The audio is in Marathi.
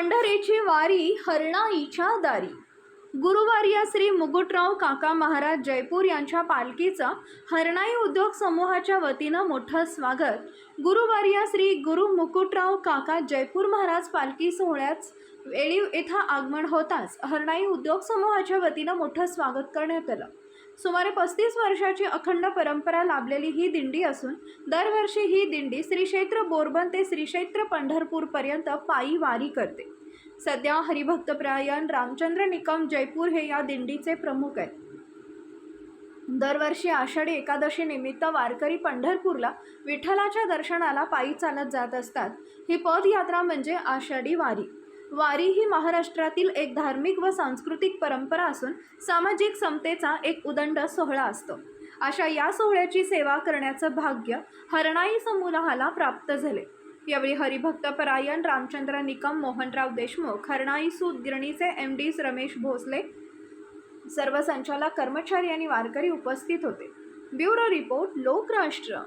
पंढरीची वारी हरणाईच्या दारी गुरुवार्य श्री मुकुटराव काका महाराज जयपूर यांच्या पालखीचं हरणाई उद्योग समूहाच्या वतीनं मोठं स्वागत. गुरुवार्य श्री गुरु मुकुटराव काका जयपूर महाराज पालखी सोहळ्याच वेळी इथं आगमन होताच हरणाई उद्योग समूहाच्या वतीनं मोठं स्वागत करण्यात आलं. सुमारे पस्तीस वर्षाची अखंड परंपरा लाभलेली ही दिंडी असून दरवर्षी ही दिंडी श्रीक्षेत्र बोरबन ते श्रीक्षेत्र पंढरपूरपर्यंत पायी वारी करते. सध्या हरिभक्तपरायण रामचंद्र निकम जयपूर हे या दिंडीचे प्रमुख आहेत. दरवर्षी आषाढी एकादशी निमित्त वारकरी पंढरपूरला विठ्ठलाच्या दर्शनाला पायी चालत जात असतात. ही पदयात्रा म्हणजे आषाढी वारी. वारी ही महाराष्ट्रातील एक धार्मिक व सांस्कृतिक परंपरा असून सामाजिक समतेचा एक उदंड सोहळा असतो. अशा या सोहळ्याची सेवा करण्याचं भाग्य हरणाई समूहाला प्राप्त झाले. यावेळी हरिभक्तपरायण रामचंद्र निकम मोहनराव देशमुख हरणाई सूत गिरणीचे एम डी रमेश भोसले सर्व संचालक कर्मचारी आणि वारकरी उपस्थित होते. Bureau report Lokrashtra.